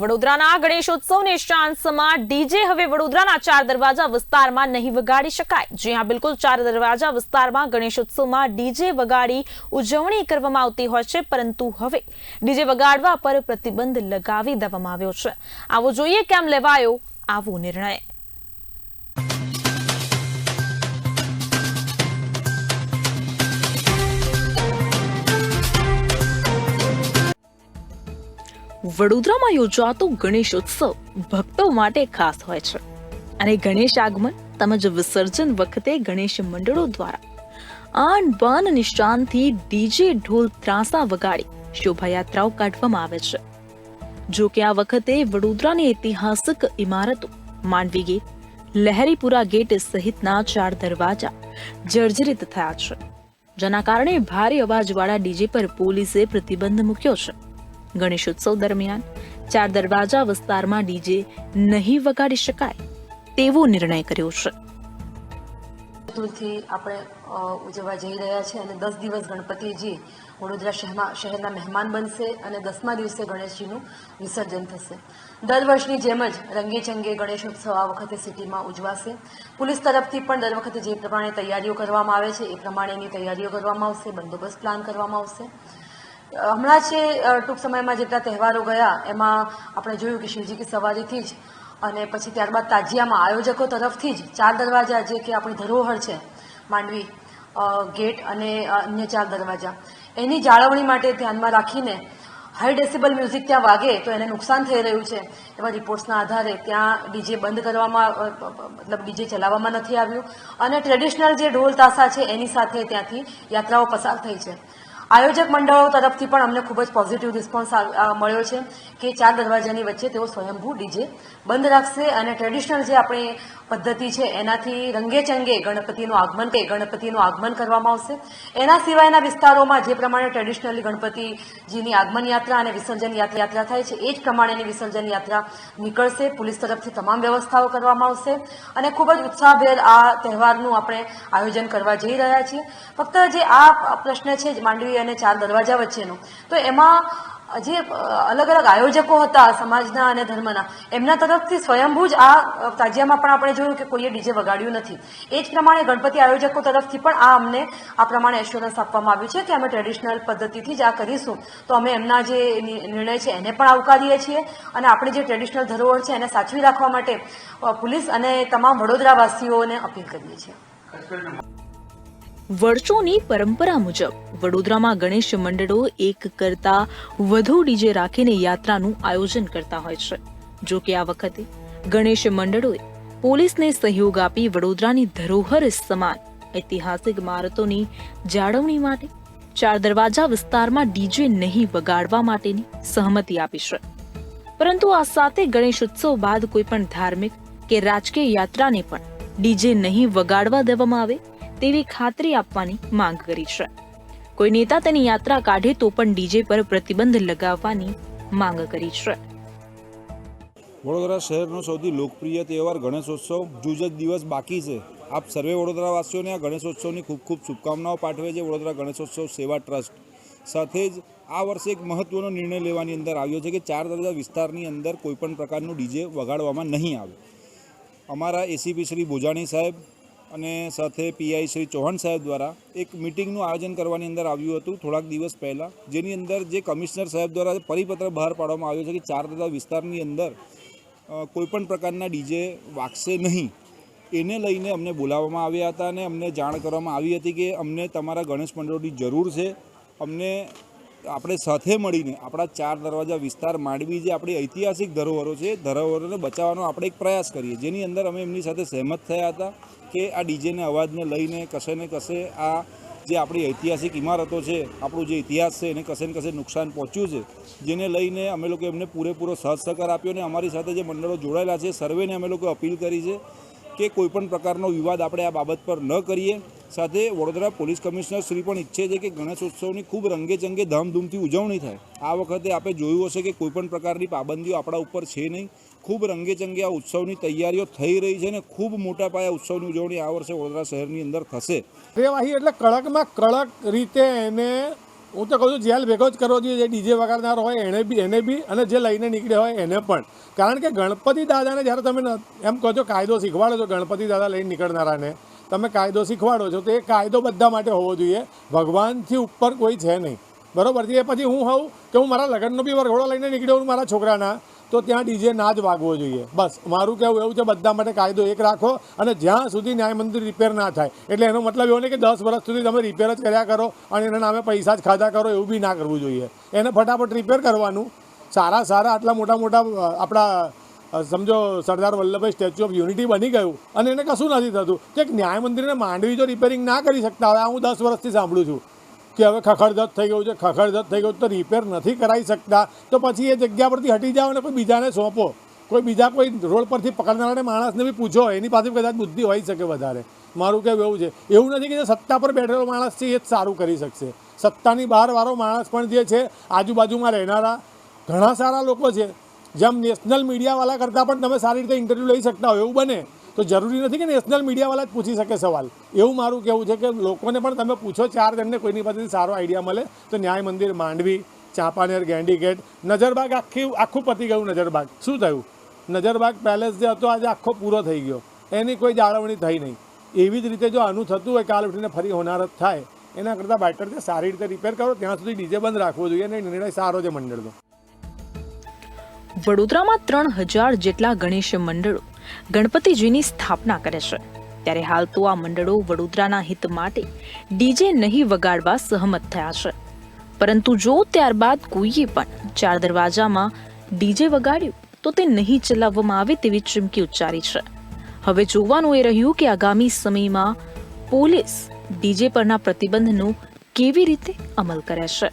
વડોદરાના ગણેશોત્સવની શાંસમાં ડીજે હવે વડોદરાના ચાર દરવાજા વિસ્તારમાં નહીં વગાડી શકાય. જી હા, બિલકુલ ચાર દરવાજા વિસ્તારમાં ગણેશોત્સવમાં ડીજે વગાડી ઉજવણી કરવામાં આવતી હોય છે, પરંતુ હવે ડીજે વગાડવા પર પ્રતિબંધ લગાવી દેવામાં આવ્યો છે. આવો જોઈએ કેમ લેવાયો આવો નિર્ણય. વડોદરામાં યોજાતો ગણેશ ઉત્સવ ભક્તો માટે ખાસ હોય છે. અને ગણેશ આગમન તેમજ વિસર્જન વખતે ગણેશ મંડળો દ્વારા આન બાન નિશાનથી ડીજે ઢોલ ત્રાસા વગાડી શોભાયાત્રાઓ કાઢવામાં આવે છે. જો કે આ વખતે વડોદરાની ઐતિહાસિક ઇમારતો માંડવી ગેટ, લહેરીપુરા ગેટ સહિતના ચાર દરવાજા જર્જરિત થયા છે. જેના કારણે ભારે અવાજવાળા ડીજે પર પોલીસે પ્રતિબંધ મૂક્યો છે. ગણેશોત્સવ દરમિયાન. ચાર દરવાજા વિસ્તારમાં ડીજે નહીં વગાડી શકાય તેવો નિર્ણય કર્યો છે. દૂરથી આપણે ઉજવવા જઈ રહ્યા છે અને દસ દિવસ ગણપતિજી વડોદરા શહેરમાં, શહેરના મહેમાન બનશે અને દસમા દિવસે ગણેશજીનું વિસર્જન થશે. દર વર્ષની જેમ જ રંગેચંગે ગણેશોત્સવ આ વખતે સિટીમાં ઉજવાશે. પોલીસ તરફથી પણ દર વખતે જે પ્રમાણે તૈયારીઓ કરવામાં આવે છે, એ પ્રમાણેની તૈયારીઓ કરવામાં આવશે, બંદોબસ્ત પ્લાન કરવામાં આવશે. હમણાં છે ટૂંક સમયમાં જેટલા તહેવારો ગયા, એમાં આપણે જોયું કે શિવજી કી સવારીથી જ અને પછી ત્યારબાદ તાજિયામાં આયોજકો તરફથી જ ચાર દરવાજા જે કે આપણી ધરોહર છે, માંડવી ગેટ અને અન્ય ચાર દરવાજા, એની જાળવણી માટે ધ્યાનમાં રાખીને હાઈ ડેસિબલ મ્યુઝિક ત્યાં વાગે તો એને નુકસાન થઈ રહ્યું છે. એવા રિપોર્ટ્સના આધારે ત્યાં ડીજે બંધ કરવામાં મતલબ ડીજે ચલાવવામાં નથી આવ્યું. અને ટ્રેડિશનલ જે ઢોલ તાસા છે, એની સાથે ત્યાંથી યાત્રાઓ પસાર થઈ છે. આયોજક મંડળો તરફથી પણ અમને ખૂબ જ પોઝિટિવ રિસ્પોન્સ મળ્યો છે કે ચાર દરવાજાની વચ્ચે તેઓ સ્વયંભૂ ડીજે બંધ રાખશે અને ટ્રેડિશનલ જે આપણી પદ્ધતિ છે, એનાથી રંગે ચંગે ગણપતિનું આગમન કે ગણપતિનું આગમન કરવામાં આવશે. એના સિવાયના વિસ્તારોમાં જે પ્રમાણે ટ્રેડિશનલી ગણપતિજીની આગમન યાત્રા અને વિસર્જન યાત્રા યાત્રા થાય છે, એ જ પ્રમાણેની વિસર્જન યાત્રા નીકળશે. પોલીસ તરફથી તમામ વ્યવસ્થાઓ કરવામાં આવશે અને ખૂબ જ ઉત્સાહભેર આ તહેવારનું આપણે આયોજન કરવા જઈ રહ્યા છીએ. ફક્ત જે આ પ્રશ્ન છે જ માંડવી અને ચાર દરવાજા વચ્ચેનો. તો એમાં જે અલગ અલગ આયોજકો હતા સમાજના અને ધર્મના, એમના તરફથી સ્વયંભૂ જ આ તાજિયામાં પણ આપણે જોયું કે કોઈએ ડીજે વગાડ્યું નથી. એ જ પ્રમાણે ગણપતિ આયોજકો તરફથી પણ આ અમને, આ પ્રમાણે એશ્યોરન્સ આપવામાં આવ્યું છે કે અમે ટ્રેડિશનલ પદ્ધતિથી જ આ કરીશું. તો અમે એમના જે નિર્ણય છે એને પણ આવકારીએ છીએ અને આપણી જે ટ્રેડિશનલ ધરોહર છે એને સાચવી રાખવા માટે પોલીસ અને તમામ વડોદરાવાસીઓને અપીલ કરીએ છીએ. વર્ષોની પરંપરા મુજબ, વડોદરામાં ગણેશ મંડળો એક કરતા વધુ ડીજે રાખીને યાત્રાનું આયોજન કરતા હોય છે. જો કે આ વખતે ગણેશ મંડળોએ પોલીસને સહયોગ આપી વડોદરાની ધરોહર સમાન ઐતિહાસિક ઇમારતોની જાળવણી માટે ચાર દરવાજા વિસ્તારમાં ડીજે નહીં વગાડવા માટેની સહમતિ આપી છે. પરંતુ આ સાથે ગણેશ ઉત્સવ બાદ કોઈ પણ ધાર્મિક કે રાજકીય યાત્રાને પણ ડીજે નહીં વગાડવા દેવામાં આવે તેવી ખાતરી આપવાની માંગ કરી છે. કોઈ નેતા તેની યાત્રા કાઢે તો પણ ડીજે પર પ્રતિબંધ લગાવવાની માંગ કરી છે. વડોદરા શહેરનો સૌથી લોકપ્રિય તહેવાર ગણેશોત્સવ જૂજ જ દિવસ બાકી છે. આપ સર્વે વડોદરાવાસીઓને આ ગણેશોત્સવની ખૂબ ખૂબ શુભકામનાઓ પાઠવે છે વડોદરા ગણેશોત્સવ સેવા ટ્રસ્ટ. સાથે જ આ વર્ષે એક મહત્વનો નિર્ણય લેવાની અંદર આવ્યો છે કે ચાર દરજા વિસ્તારની અંદર કોઈપણ પ્રકારનું ડીજે વગાડવામાં નહીં આવે. અમારા એસીપી શ્રી ભોજાણી સાહેબ અને સાથે પીઆઈ શ્રી ચૌહાણ સાહેબ દ્વારા એક મિટિંગનું આયોજન કરવાની અંદર આવ્યું હતું થોડાક દિવસ પહેલાં, જેની અંદર જે કમિશનર સાહેબ દ્વારા પરિપત્ર બહાર પાડવામાં આવ્યો છે કે ચાર તથા વિસ્તારની અંદર કોઈપણ પ્રકારના ડીજે વાગશે નહીં. એને લઈને અમને બોલાવવામાં આવ્યા હતા અને અમને જાણ કરવામાં આવી હતી કે અમને તમારા ગણેશ મંડળોની જરૂર છે. અમને આપણે સાથે મળીને આપણા ચાર દરવાજા વિસ્તાર માંડવી જે આપણી ઐતિહાસિક ધરોહરો છે, ધરોહરોને બચાવવાનો આપણે એક પ્રયાસ કરીએ. જેની અંદર અમે એમની સાથે સહેમત થયા હતા કે આ ડીજેને અવાજને લઈને કશે ને કશે આ જે આપણી ઐતિહાસિક ઇમારતો છે, આપણું જે ઇતિહાસ છે એને કશે ને કશે નુકસાન પહોંચ્યું છે, જેને લઈને અમે લોકો એમને પૂરેપૂરો સાથ સહકાર આપ્યો અને અમારી સાથે જે મંડળો જોડાયેલા છે, સર્વેને અમે લોકો અપીલ કરી છે કે કોઈપણ પ્રકારનો વિવાદ આપણે આ બાબત પર ન કરીએ. સાથે વડોદરા પોલીસ કમિશનર શ્રી પણ ઈચ્છે છે કે ગણેશોત્સવની ખૂબ રંગેચંગે ધામધૂમથી ઉજવણી થાય. આ વખતે આપણે જોયું હશે કે કોઈપણ પ્રકારની પાબંદીઓ આપણા ઉપર છે નહીં. ખૂબ રંગેચંગે આ ઉત્સવની તૈયારીઓ થઈ રહી છે અને ખૂબ મોટા પાયે ઉત્સવની ઉજવણી આ વર્ષે વડોદરા શહેરની અંદર થશે. કાર્યવાહી એટલે કડકમાં કડક રીતે એને, હું તો કહું છું, જેલ ભેગો જ કરવો જોઈએ. જે ડીજે વગાડનાર હોય એને બી એને બી અને જે લઈને નીકળ્યા હોય એને પણ. કારણ કે ગણપતિ દાદાને જ્યારે તમે એમ કહો છો કાયદો શીખવાડો છો ગણપતિ દાદા લઈને નીકળનારાને તમે કાયદો શીખવાડો છો તો એ કાયદો બધા માટે હોવો જોઈએ. ભગવાનથી ઉપર કોઈ છે નહીં. બરોબર? એ પછી હું હોઉં કે હું મારા લગ્નનો બી વરઘોડો લઈને નીકળ્યો હું મારા છોકરાના, તો ત્યાં ડીજે ના જ વાગવો જોઈએ. બસ, મારું કહેવું એવું છે, બધા માટે કાયદો એક રાખો અને જ્યાં સુધી ન્યાય મંદિર રિપેર ના થાય. એટલે એનો મતલબ એવો નહીં કે દસ વર્ષ સુધી તમે રિપેર જ કર્યા કરો અને એના નામે પૈસા જ ખાધા કરો, એવું બી ના કરવું જોઈએ. એને ફટાફટ રિપેર કરવાનું. સારા સારા આટલા મોટા મોટા આપણા સમજો, Sardar Vallabhbhai Statue of Unity બની ગયું અને એને કશું નથી થતું. કે એક ન્યાય મંદિરને માંડવી જો રિપેરિંગ ના કરી શકતા હવે હું દસ વર્ષથી સાંભળું છું. કે હવે ખખડધજ થઈ ગયું છે ખખડધજ થઈ ગયું તો રિપેર નથી કરાવી શકતા. તો પછી એ જગ્યા પરથી હટી જાઓ અને કોઈ બીજાને સોંપો. કોઈ બીજા કોઈ રોડ પરથી પકડનારાને માણસને બી પૂછો, એની પાસે કદાચ બુદ્ધિ હોઈ શકે વધારે. મારું કહેવું એવું છે. એવું નથી કે જે સત્તા પર બેઠેલો માણસ છે એ જ સારું કરી શકશે. સત્તાની બહાર વાળો માણસ પણ જે છે, આજુબાજુમાં રહેનારા ઘણા સારા લોકો છે. જેમ નેશનલ મીડિયાવાળા કરતાં પણ તમે સારી રીતે ઇન્ટરવ્યૂ લઈ શકતા હો એવું બને. તો જરૂરી નથી કે નેશનલ મીડિયાવાળા જ પૂછી શકે સવાલ. એવું મારું કહેવું છે કે લોકોને પણ તમે પૂછો ચાર તેમને કોઈની પાસેથી સારો આઈડિયા મળે, તો ન્યાય મંદિર, માંડવી, ચાંપાનેર ગેંડી ગેટ નજરબાગ આખી આખું પતી ગયું નજરબાગ. શું થયું? નજરબાગ પેલેસ જે હતો, આજે આખો પૂરો થઈ ગયો. એની કોઈ જાળવણી થઈ નહીં. એવી જ રીતે જો આનું થતું હોય, કાલ ઉઠીને ફરી હોનારત થાય, એના કરતાં બેટર છે. સારી રીતે રિપેર કરો, ત્યાં સુધી ડીજે બંધ રાખવો જોઈએ અને નિર્ણય સારો છે મંડળનો. વડોદરામાં ત્રણ હજાર જેટલા ગણેશ મંડળો ગણપતિજીની સ્થાપના કરે છે. ત્યારે હાલ તો આ મંડળો વડોદરાના હિત માટે ડીજે નહીં વગાડવા સહમત થયા છે. પરંતુ જો ત્યારબાદ કોઈએ પણ ચાર દરવાજામાં ડીજે વગાડ્યું, તો તે નહીં ચલાવવામાં આવે તેવી ચીમકી ઉચ્ચારી છે. હવે જોવાનું એ રહ્યું કે આગામી સમયમાં પોલીસ ડીજે પરના પ્રતિબંધનો કેવી રીતે અમલ કરે છે.